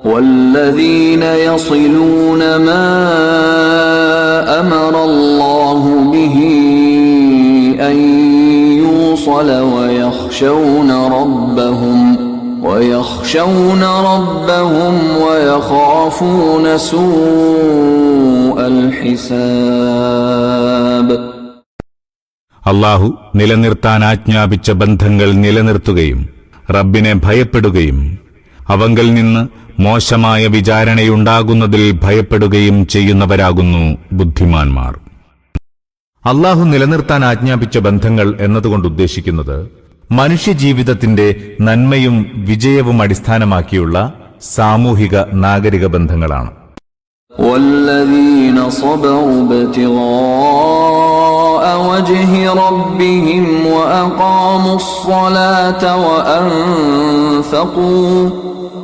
والذين يصلون ما أمر الله به أن يوصل ويخشون ربهم ويخشون ربهم ويخافون سوء الحساب അള്ളാഹു നിലനിർത്താൻ ആജ്ഞാപിച്ച ബന്ധങ്ങൾ നിലനിർത്തുകയും റബ്ബിനെ ഭയപ്പെടുകയും അവങ്കൽ നിന്ന് മോശമായ വിചാരണയുണ്ടാകുന്നതിൽ ഭയപ്പെടുകയും ചെയ്യുന്നവരാകുന്നു ബുദ്ധിമാന്മാർ അള്ളാഹു നിലനിർത്താൻ ആജ്ഞാപിച്ച ബന്ധങ്ങൾ എന്നതുകൊണ്ട് ഉദ്ദേശിക്കുന്നത് മനുഷ്യജീവിതത്തിന്റെ നന്മയും വിജയവും അടിസ്ഥാനമാക്കിയുള്ള സാമൂഹിക നാഗരിക ബന്ധങ്ങളാണ് والذين صبروا ابتغاء وجه ربهم وأقاموا الصلاة وأنفقوا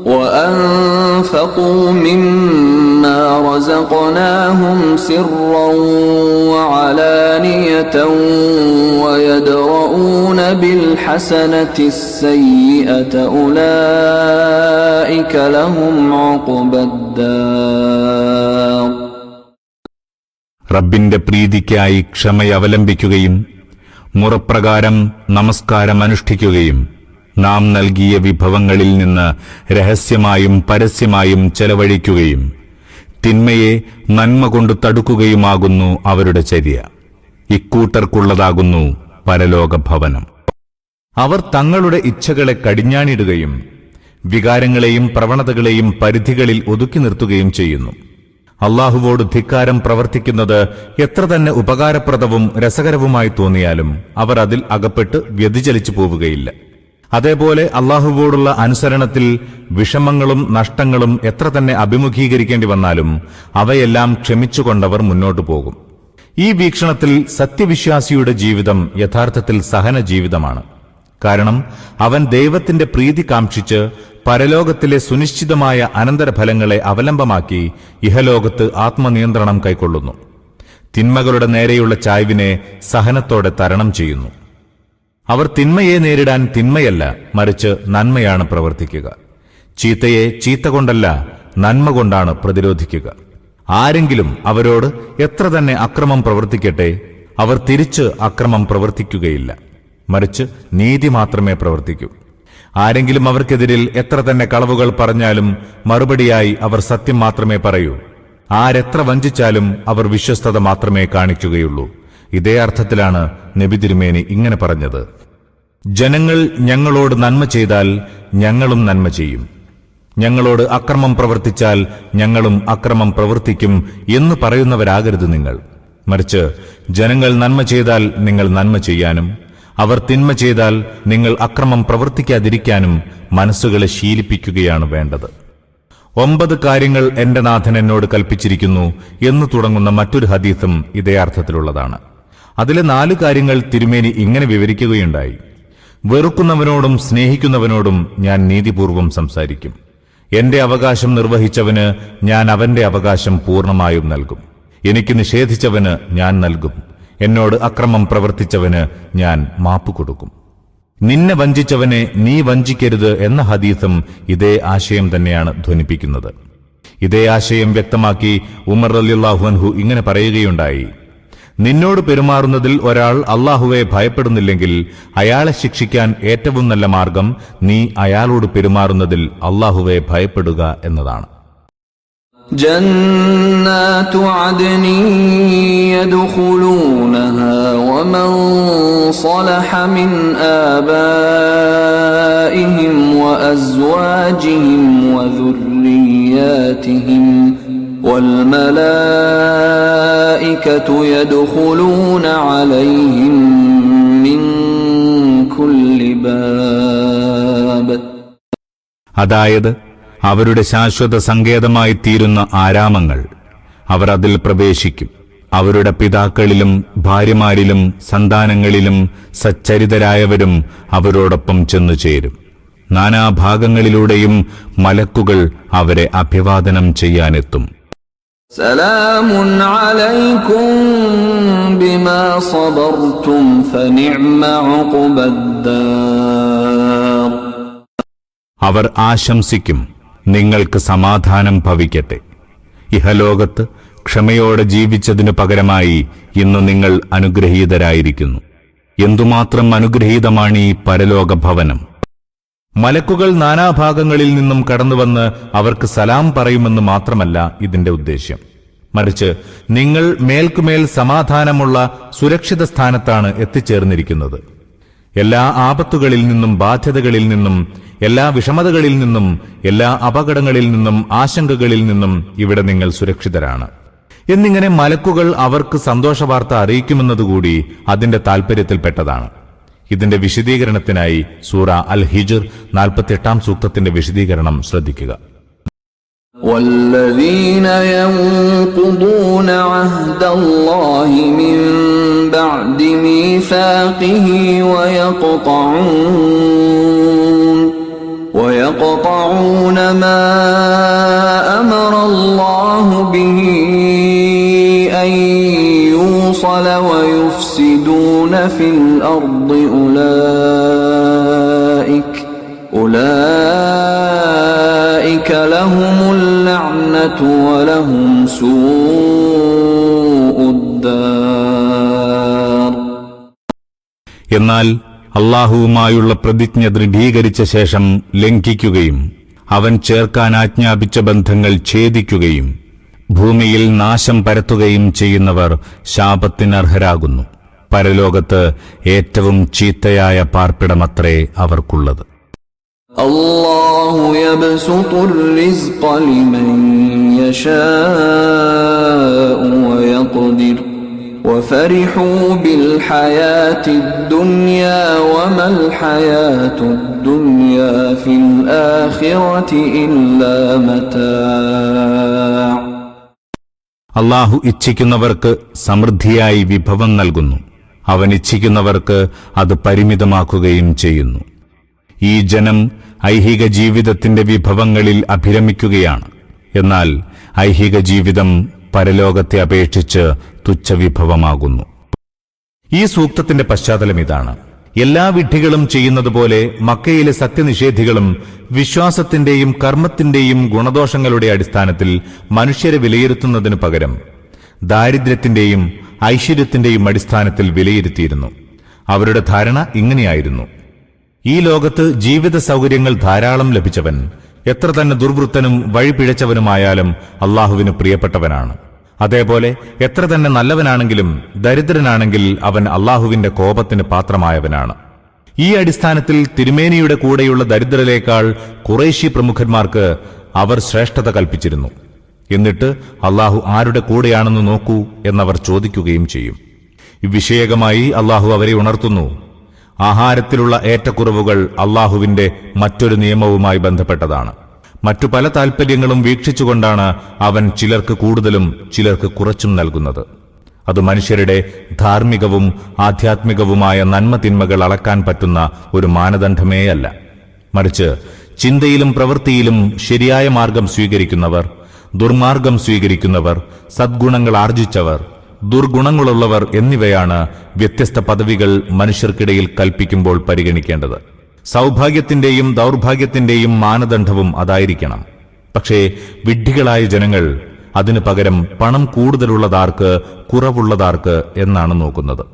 وأنفقوا مما رزقناهم سرا وعلانية ويدرؤون بالحسنة السيئة أولئك لهم عقبى الدار റബ്ബിന്റെ പ്രീതിക്കായി ക്ഷമയവലംബിക്കുകയും മുറപ്രകാരം നമസ്കാരം അനുഷ്ഠിക്കുകയും നാം നൽകിയ വിഭവങ്ങളിൽ നിന്ന് രഹസ്യമായും പരസ്യമായും ചെലവഴിക്കുകയും തിന്മയെ നന്മ കൊണ്ട് തടുക്കുകയുമാകുന്നു അവരുടെ ചര്യ. ഇക്കൂട്ടർക്കുള്ളതാകുന്നു പരലോകഭവനം അവർ തങ്ങളുടെ ഇച്ഛകളെ കടിഞ്ഞാണിടുകയും വികാരങ്ങളെയും പ്രവണതകളെയും പരിധികളിൽ ഒതുക്കി നിർത്തുകയും ചെയ്യുന്നു. അള്ളാഹുവോട് ധിക്കാരം പ്രവർത്തിക്കുന്നത് എത്ര തന്നെ ഉപകാരപ്രദവും രസകരവുമായി തോന്നിയാലും അവർ അതിൽ അകപ്പെട്ട് വ്യതിചലിച്ചു പോവുകയില്ല. അതേപോലെ അള്ളാഹുവോടുള്ള അനുസരണത്തിൽ വിഷമങ്ങളും നഷ്ടങ്ങളും എത്ര തന്നെ അഭിമുഖീകരിക്കേണ്ടി വന്നാലും അവയെല്ലാം ക്ഷമിച്ചുകൊണ്ടവർ മുന്നോട്ടു പോകും. ഈ വീക്ഷണത്തിൽ സത്യവിശ്വാസിയുടെ ജീവിതം യഥാർത്ഥത്തിൽ സഹന ജീവിതമാണ് കാരണം അവൻ ദൈവത്തിന്റെ പ്രീതി കാംക്ഷിച്ച് പരലോകത്തിലെ സുനിശ്ചിതമായ അനന്തരഫലങ്ങളെ അവലംബമാക്കി ഇഹലോകത്ത് ആത്മനിയന്ത്രണം കൈക്കൊള്ളുന്നു. തിന്മകളുടെ നേരെയുള്ള ചായ്വിനെ സഹനത്തോടെ തരണം ചെയ്യുന്നു. അവർ തിന്മയെ നേരിടാൻ തിന്മയല്ല മറിച്ച് നന്മയാണ് പ്രവർത്തിക്കുക. ചീത്തയെ ചീത്ത കൊണ്ടല്ല നന്മ കൊണ്ടാണ് പ്രതിരോധിക്കുക. ആരെങ്കിലും അവരോട് എത്ര തന്നെ അക്രമം പ്രവർത്തിക്കട്ടെ അവർ തിരിച്ച് അക്രമം പ്രവർത്തിക്കുകയില്ല. മറിച്ച് നീതി മാത്രമേ പ്രവർത്തിക്കൂ. ആരെങ്കിലും അവർക്കെതിരിൽ എത്ര തന്നെ കളവുകൾ പറഞ്ഞാലും മറുപടിയായി അവർ സത്യം മാത്രമേ പറയൂ. ആരെത്ര വഞ്ചിച്ചാലും അവർ വിശ്വസ്തത മാത്രമേ കാണിക്കുകയുള്ളൂ. ഇതേ അർത്ഥത്തിലാണ് നബി തിരുമേനി ഇങ്ങനെ പറഞ്ഞത്. ജനങ്ങൾ ഞങ്ങളോട് നന്മ ചെയ്താൽ ഞങ്ങളും നന്മ ചെയ്യും. ഞങ്ങളോട് അക്രമം പ്രവർത്തിച്ചാൽ ഞങ്ങളും അക്രമം പ്രവർത്തിക്കും എന്ന് പറയുന്നവരാകരുത് നിങ്ങൾ. മറിച്ച് ജനങ്ങൾ നന്മ ചെയ്താൽ നിങ്ങൾ നന്മ ചെയ്യാനും അവർ തിന്മ ചെയ്താൽ നിങ്ങൾ അക്രമം പ്രവർത്തിക്കാതിരിക്കാനും മനസ്സുകളെ ശീലിപ്പിക്കുകയാണ് വേണ്ടത്. ഒമ്പത് കാര്യങ്ങൾ എന്റെ നാഥൻ എന്നോട് കൽപ്പിച്ചിരിക്കുന്നു എന്ന് തുടങ്ങുന്ന മറ്റൊരു ഹദീസും ഇതേ അർത്ഥത്തിലുള്ളതാണ്. അതിലെ നാല് കാര്യങ്ങൾ തിരുമേനി ഇങ്ങനെ വിവരിക്കുകയുണ്ടായി. വെറുക്കുന്നവനോടും സ്നേഹിക്കുന്നവനോടും ഞാൻ നീതിപൂർവം സംസാരിക്കും. എന്റെ അവകാശം നിർവഹിച്ചവന് ഞാൻ അവന്റെ അവകാശം പൂർണമായും നൽകും. എനിക്ക് നിഷേധിച്ചവന് ഞാൻ നൽകും. എന്നോട് അക്രമം പ്രവർത്തിച്ചവന് ഞാൻ മാപ്പ് കൊടുക്കും. നിന്നെ വഞ്ചിച്ചവനെ നീ വഞ്ചിക്കരുത് എന്ന ഹദീസും ഇതേ ആശയം തന്നെയാണ് ധ്വനിപ്പിക്കുന്നത്. ഇതേ ആശയം വ്യക്തമാക്കി ഉമർ അലിള്ളാഹുഅൻഹു ഇങ്ങനെ പറയുകയുണ്ടായി. നിന്നോട് പെരുമാറുന്നതിൽ ഒരാൾ അള്ളാഹുവെ ഭയപ്പെടുന്നില്ലെങ്കിൽ അയാളെ ശിക്ഷിക്കാൻ ഏറ്റവും നല്ല മാർഗം നീ അയാളോട് പെരുമാറുന്നതിൽ അള്ളാഹുവെ ഭയപ്പെടുക എന്നതാണ്. جنات عدن يدخلونها ومن صلح من آبائهم وأزواجهم وذرياتهم والملائكة يدخلون عليهم من كل باب അതായത് അവരുടെ ശാശ്വത സങ്കേതമായി തീരുന്ന ആരാമങ്ങൾ. അവർ അതിൽ പ്രവേശിക്കും. അവരുടെ പിതാക്കളിലും ഭാര്യമാരിലും സന്താനങ്ങളിലും സച്ചരിതരായവരും അവരോടൊപ്പം ചെന്നു ചേരും. നാനാഭാഗങ്ങളിലൂടെയും മലക്കുകൾ അവരെ അഭിവാദനം ചെയ്യാനെത്തും. സലാമുൻ അലൈക്കും ബിമാ അവർ ആശംസിക്കും. നിങ്ങൾക്ക് സമാധാനം ഭവിക്കട്ടെ. ഇഹലോകത്ത് ക്ഷമയോടെ ജീവിച്ചതിനു പകരമായി ഇന്ന് നിങ്ങൾ അനുഗ്രഹീതരായിരിക്കുന്നു. എന്തുമാത്രം അനുഗ്രഹീതമാണ് ഈ പരലോക ഭവനം? മലക്കുകൾ നാനാഭാഗങ്ങളിൽ നിന്നും കടന്നുവന്ന് അവർക്ക് സലാം പറയുമെന്ന് മാത്രമല്ല ഇതിന്റെ ഉദ്ദേശ്യം. മറിച്ച് നിങ്ങൾ മേൽക്കുമേൽ സമാധാനമുള്ള സുരക്ഷിത സ്ഥാനത്താണ് എത്തിച്ചേർന്നിരിക്കുന്നത്. എല്ലാ ആപത്തുകളിൽ നിന്നും ബാധ്യതകളിൽ നിന്നും എല്ലാ വിഷമതകളിൽ നിന്നും എല്ലാ അപകടങ്ങളിൽ നിന്നും ആശങ്കകളിൽ നിന്നും ഇവിടെ നിങ്ങൾ സുരക്ഷിതരാണ് എന്നിങ്ങനെ മലക്കുകൾ അവർക്ക് സന്തോഷവാർത്ത അറിയിക്കുമെന്നതുകൂടി അതിന്റെ താൽപര്യത്തിൽപ്പെട്ടതാണ് ഇതിന്റെ വിശദീകരണത്തിനായി സൂറ അൽ ഹിജർ നാൽപ്പത്തിയെട്ടാം സൂക്തത്തിന്റെ വിശദീകരണം ശ്രദ്ധിക്കുക والذين ينقضون عهد الله من بعد ميثاقه ويقطعون ويقطعون ما أمر الله به أن يوصل ويفسدون في الأرض أولئك أولئك لهم اللعنة ولهم سوء الدار എന്നാൽ അള്ളാഹുവുമായുള്ള പ്രതിജ്ഞ ദൃഢീകരിച്ച ശേഷം ലംഘിക്കുകയും അവൻ ചേർക്കാൻ ആജ്ഞാപിച്ച ബന്ധങ്ങൾ ഛേദിക്കുകയും ഭൂമിയിൽ നാശം പരത്തുകയും ചെയ്യുന്നവർ ശാപത്തിനർഹരാകുന്നു പരലോകത്ത് ഏറ്റവും ചീത്തയായ പാർപ്പിടമത്രേ അവർക്കുള്ളത് الله يبسط الرزق لمن يشاء ويقدر وفرحوا بالحياة الدنيا وما الحياة الدنيا في الآخرة إلا متاع അള്ളാഹു ഇച്ഛിക്കുന്നവർക്ക് സമൃദ്ധിയായി വിഭവം നൽകുന്നു അവൻ ഇച്ഛിക്കുന്നവർക്ക് അത് പരിമിതമാക്കുകയും ചെയ്യുന്നു ഈ ജനം ഐഹിക ജീവിതത്തിന്റെ വിഭവങ്ങളിൽ അഭിരമിക്കുകയാണ് എന്നാൽ ഐഹിക ജീവിതം പരലോകത്തെ അപേക്ഷിച്ച് തുച്ഛവിഭവമാകുന്നു. ഈ സൂക്തത്തിന്റെ പശ്ചാത്തലം ഇതാണ്. എല്ലാ വിഡ്ഢികളും ചെയ്യുന്നതുപോലെ മക്കയിലെ സത്യനിഷേധികളും വിശ്വാസത്തിന്റെയും കർമ്മത്തിന്റെയും ഗുണദോഷങ്ങളുടെ അടിസ്ഥാനത്തിൽ മനുഷ്യരെ വിലയിരുത്തുന്നതിനു പകരം ദാരിദ്ര്യത്തിന്റെയും ഐശ്വര്യത്തിന്റെയും അടിസ്ഥാനത്തിൽ വിലയിരുത്തിയിരുന്നു. അവരുടെ ധാരണ ഇങ്ങനെയായിരുന്നു. ഈ ലോകത്ത് ജീവിത സൗകര്യങ്ങൾ ധാരാളം ലഭിച്ചവൻ എത്ര തന്നെ ദുർവൃത്തനും വഴിപിഴച്ചവനുമായാലും അള്ളാഹുവിന് പ്രിയപ്പെട്ടവനാണ്. അതേപോലെ എത്ര തന്നെ നല്ലവനാണെങ്കിലും ദരിദ്രനാണെങ്കിൽ അവൻ അള്ളാഹുവിന്റെ കോപത്തിന് പാത്രമായവനാണ്. ഈ അടിസ്ഥാനത്തിൽ തിരുമേനിയുടെ കൂടെയുള്ള ദരിദ്രരേക്കാൾ കുറേശി പ്രമുഖന്മാർക്ക് അവർ ശ്രേഷ്ഠത കൽപ്പിച്ചിരുന്നു. എന്നിട്ട് അള്ളാഹു ആരുടെ കൂടെയാണെന്ന് നോക്കൂ എന്നവർ ചോദിക്കുകയും ചെയ്യും. വിഷയകമായി അള്ളാഹു അവരെ ഉണർത്തുന്നു. ആഹാരത്തിലുള്ള ഏറ്റക്കുറവുകൾ അള്ളാഹുവിന്റെ മറ്റൊരു നിയമവുമായി ബന്ധപ്പെട്ടതാണ്. മറ്റു പല താൽപ്പര്യങ്ങളും വീക്ഷിച്ചുകൊണ്ടാണ് അവൻ ചിലർക്ക് കൂടുതലും ചിലർക്ക് കുറച്ചും നൽകുന്നത്. അത് മനുഷ്യരുടെ ധാർമ്മികവും ആധ്യാത്മികവുമായ നന്മ തിന്മകൾ അളക്കാൻ പറ്റുന്ന ഒരു മാനദണ്ഡമേയല്ല മറിച്ച് ചിന്തയിലും പ്രവൃത്തിയിലും ശരിയായ മാർഗം സ്വീകരിക്കുന്നവർ ദുർമാർഗം സ്വീകരിക്കുന്നവർ സദ്ഗുണങ്ങൾ ആർജിച്ചവർ ദുർഗുണങ്ങളുള്ളവർ എന്നിവയാണ് വ്യത്യസ്ത പദവികൾ മനുഷ്യർക്കിടയിൽ കൽപ്പിക്കുമ്പോൾ പരിഗണിക്കേണ്ടത് സൗഭാഗ്യത്തിന്റെയും ദൗർഭാഗ്യത്തിന്റെയും മാനദണ്ഡവും അതായിരിക്കണം പക്ഷേ വിഡ്ഢികളായ ജനങ്ങൾ അതിനു പകരം പണം കൂടുതലുള്ളതാർക്ക് കുറവുള്ളതാർക്ക് എന്നാണ് നോക്കുന്നത്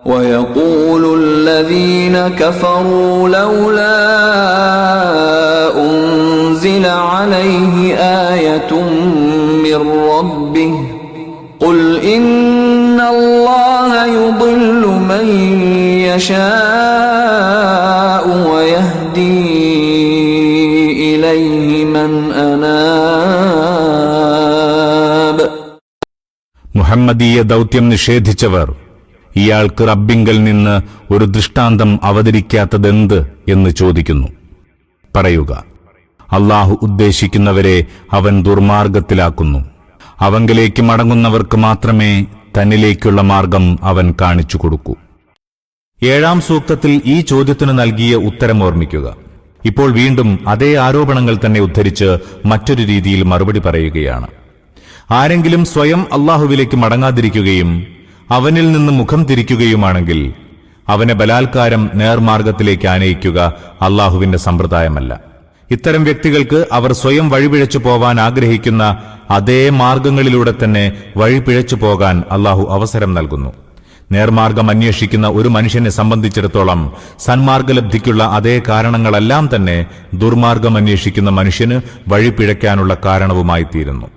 ويقول الذين كفروا لولا يشاء ويهدي إليه من أناب മുഹമ്മദീയ ദൗത്യം നിഷേധിച്ചവർ ഇയാൾക്ക് റബ്ബിങ്കൽ നിന്ന് ഒരു ദൃഷ്ടാന്തം അവതരിക്കാത്തതെന്ത് എന്ന് ചോദിക്കുന്നു പറയുക അള്ളാഹു ഉദ്ദേശിക്കുന്നവരെ അവൻ ദുർമാർഗത്തിലാക്കുന്നു അവങ്കിലേക്ക് മടങ്ങുന്നവർക്ക് മാത്രമേ തന്നിലേക്കുള്ള മാർഗം അവൻ കാണിച്ചു കൊടുക്കൂ ഏഴാം സൂക്തത്തിൽ ഈ ചോദ്യത്തിന് നൽകിയ ഉത്തരം ഓർമ്മിക്കുക. ഇപ്പോൾ വീണ്ടും അതേ ആരോപണങ്ങൾ തന്നെ ഉദ്ധരിച്ച് മറ്റൊരു രീതിയിൽ മറുപടി പറയുകയാണ്. ആരെങ്കിലും സ്വയം അള്ളാഹുവിലേക്ക് മടങ്ങാതിരിക്കുകയും അവനിൽ നിന്ന് മുഖം തിരിക്കുകയുമാണെങ്കിൽ അവനെ ബലാത്കാരം നേർമാർഗത്തിലേക്ക് ആനയിക്കുക അള്ളാഹുവിന്റെ സമ്പ്രദായമല്ല. ഇത്തരം വ്യക്തികൾക്ക് അവർ സ്വയം വഴിപിഴച്ചു പോവാൻ ആഗ്രഹിക്കുന്ന അതേ മാർഗങ്ങളിലൂടെ തന്നെ വഴിപിഴച്ചു പോകാൻ അള്ളാഹു അവസരം നൽകുന്നു. നേർമാർഗം അന്വേഷിക്കുന്ന ഒരു മനുഷ്യനെ സംബന്ധിച്ചിടത്തോളം സന്മാർഗലബ്ധിക്കുള്ള അതേ കാരണങ്ങളെല്ലാം തന്നെ ദുർമാർഗം അന്വേഷിക്കുന്ന മനുഷ്യന് വഴിപിഴയ്ക്കാനുള്ള കാരണവുമായി തീരുന്നു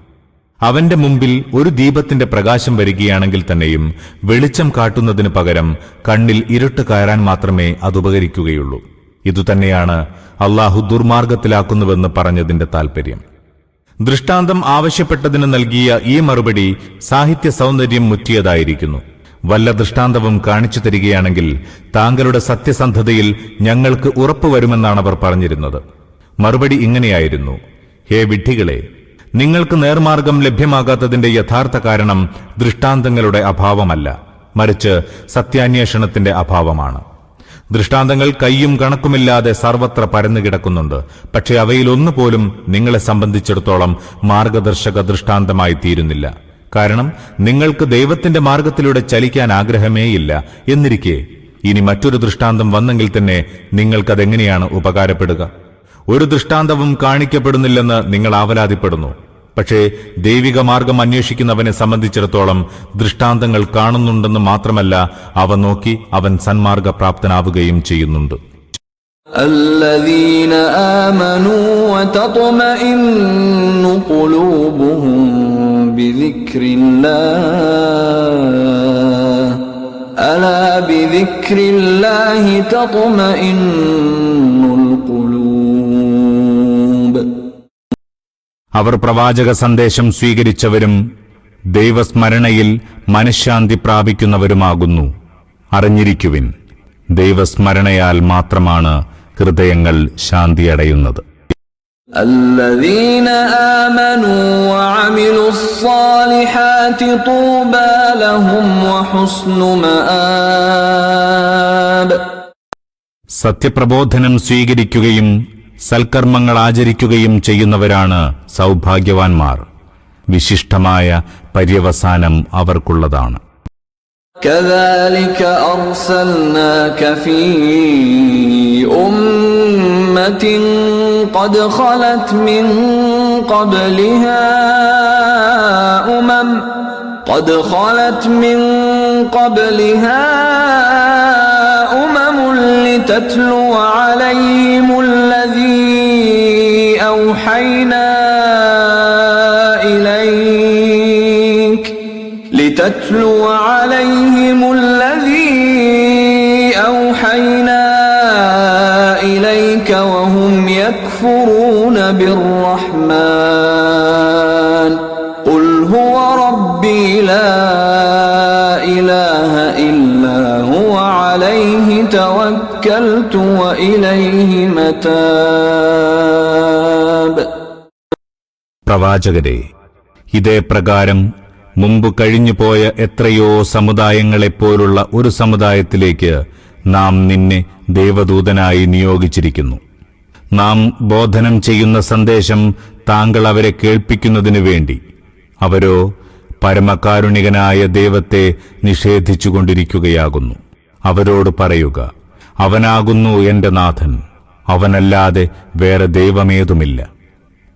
അവന്റെ മുമ്പിൽ ഒരു ദീപത്തിന്റെ പ്രകാശം വരികയാണെങ്കിൽ തന്നെയും വെളിച്ചം കാട്ടുന്നതിന് പകരം കണ്ണിൽ ഇരുട്ട് കയറാൻ മാത്രമേ അത് ഉപകരിക്കുകയുള്ളൂ. ഇതുതന്നെയാണ് അള്ളാഹു ദുർമാർഗത്തിലാക്കുന്നുവെന്ന് പറഞ്ഞതിന്റെ താൽപര്യം. ദൃഷ്ടാന്തം ആവശ്യപ്പെട്ടതിന് നൽകിയ ഈ മറുപടി സാഹിത്യ സൗന്ദര്യം മുറ്റിയതായിരിക്കുന്നു. വല്ല ദൃഷ്ടാന്തവും കാണിച്ചു തരികയാണെങ്കിൽ താങ്കളുടെ സത്യസന്ധതയിൽ ഞങ്ങൾക്ക് ഉറപ്പുവരുമെന്നാണ് അവർ പറഞ്ഞിരുന്നത്. മറുപടി ഇങ്ങനെയായിരുന്നു. ഹേ വിഡ്ഢികളെ നിങ്ങൾക്ക് നേർമാർഗം ലഭ്യമാകാത്തതിന്റെ യഥാർത്ഥ കാരണം ദൃഷ്ടാന്തങ്ങളുടെ അഭാവമല്ല. മറിച്ച് സത്യാന്വേഷണത്തിന്റെ അഭാവമാണ്. ദൃഷ്ടാന്തങ്ങൾ കയ്യും കണക്കുമില്ലാതെ സർവത്ര പരന്നു കിടക്കുന്നുണ്ട്. പക്ഷെ അവയിലൊന്നുപോലും നിങ്ങളെ സംബന്ധിച്ചിടത്തോളം മാർഗദർശക ദൃഷ്ടാന്തമായി തീരുന്നില്ല. കാരണം നിങ്ങൾക്ക് ദൈവത്തിന്റെ മാർഗത്തിലൂടെ ചലിക്കാൻ ആഗ്രഹമേയില്ല എന്നിരിക്കെ ഇനി മറ്റൊരു ദൃഷ്ടാന്തം വന്നെങ്കിൽ തന്നെ നിങ്ങൾക്കതെങ്ങനെയാണ് ഉപകാരപ്പെടുക? ഒരു ദൃഷ്ടാന്തവും കാണിക്കപ്പെടുന്നില്ലെന്ന് നിങ്ങൾ ആവലാതിപ്പെടുന്നു. പക്ഷേ ദൈവിക മാർഗം അന്വേഷിക്കുന്നവനെ സംബന്ധിച്ചിടത്തോളം ദൃഷ്ടാന്തങ്ങൾ കാണുന്നുണ്ടെന്ന് മാത്രമല്ല അവ നോക്കി അവൻ സന്മാർഗപ്രാപ്തനാവുകയും ചെയ്യുന്നുണ്ട്. الذين آمنوا وتطمئن قلوبهم بذكر الله ألا بذكر الله تطمئن القلوب അവർ പ്രവാചക സന്ദേശം സ്വീകരിച്ചവരും ദൈവസ്മരണയിൽ മനഃശാന്തി പ്രാപിക്കുന്നവരുമാകുന്നു അറിഞ്ഞിരിക്കുവിൻ ദൈവസ്മരണയാൽ മാത്രമാണ് ഹൃദയങ്ങൾ ശാന്തിയടയുന്നത് الذين آمنوا وعملوا الصالحات طوبى لهم وحسن مآب സത്യപ്രബോധനം സ്വീകരിക്കുകയും സൽക്കർമ്മങ്ങൾ ആചരിക്കുകയും ചെയ്യുന്നവരാണ് സൗഭാഗ്യവാൻമാർ വിശിഷ്ടമായ പര്യവസാനം അവർക്കുള്ളതാണ് كذلك أرسلناك في أمة قد خلت من قبلها أمم قد خلت من قبلها أمم لتتلو عليهم الذي أوحينا لتتلو عليهم الذي أوحينا إليك وهم يكفرون بالرحمن قل هو ربي لا إله إلا هو عليه توكلت وإليه متاب പ്രവാചകരെ ഇതേ പ്രകാരം മുമ്പ് കഴിഞ്ഞുപോയ എത്രയോ സമുദായങ്ങളെപ്പോലുള്ള ഒരു സമുദായത്തിലേക്ക് നാം നിന്നെ ദേവദൂതനായി നിയോഗിച്ചിരിക്കുന്നു. നാം ബോധനം ചെയ്യുന്ന സന്ദേശം താങ്കൾ അവരെ കേൾപ്പിക്കുന്നതിനു വേണ്ടി. അവരോ പരമകാരുണികനായ ദൈവത്തെ നിഷേധിച്ചുകൊണ്ടിരിക്കുകയാകുന്നു. അവരോട് പറയുക അവനാകുന്നു എന്റെ നാഥൻ. അവനല്ലാതെ വേറെ ദൈവമേതുമില്ല.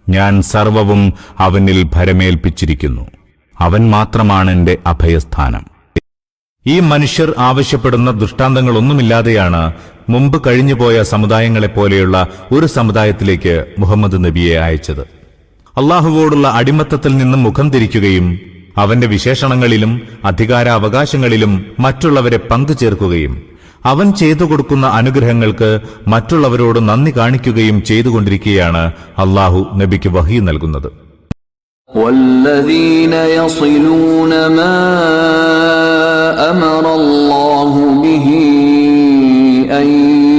ഞാൻ സർവവും അവനിൽ ഭരമേൽപ്പിച്ചിരിക്കുന്നു. അവൻ മാത്രമാണ് എന്റെ അഭയസ്ഥാനം. ഈ മനുഷ്യർ ആവശ്യപ്പെടുന്ന ദൃഷ്ടാന്തങ്ങളൊന്നുമില്ലാതെയാണ് മുമ്പ് കഴിഞ്ഞുപോയ സമുദായങ്ങളെപ്പോലെയുള്ള ഒരു സമുദായത്തിലേക്ക് മുഹമ്മദ് നബിയെ അയച്ചത്. അള്ളാഹുവോടുള്ള അടിമത്തത്തിൽ നിന്നും മുഖം തിരിക്കുകയും അവന്റെ വിശേഷണങ്ങളിലും അധികാരാവകാശങ്ങളിലും മറ്റുള്ളവരെ പങ്കുചേർക്കുകയും അവൻ ചെയ്തു കൊടുക്കുന്ന അനുഗ്രഹങ്ങൾക്ക് മറ്റുള്ളവരോട് നന്ദി കാണിക്കുകയും ചെയ്തുകൊണ്ടിരിക്കുകയാണ് അള്ളാഹു നബിക്ക് വഹി നൽകുന്നത്. والذين يصلون ما أمر الله به أن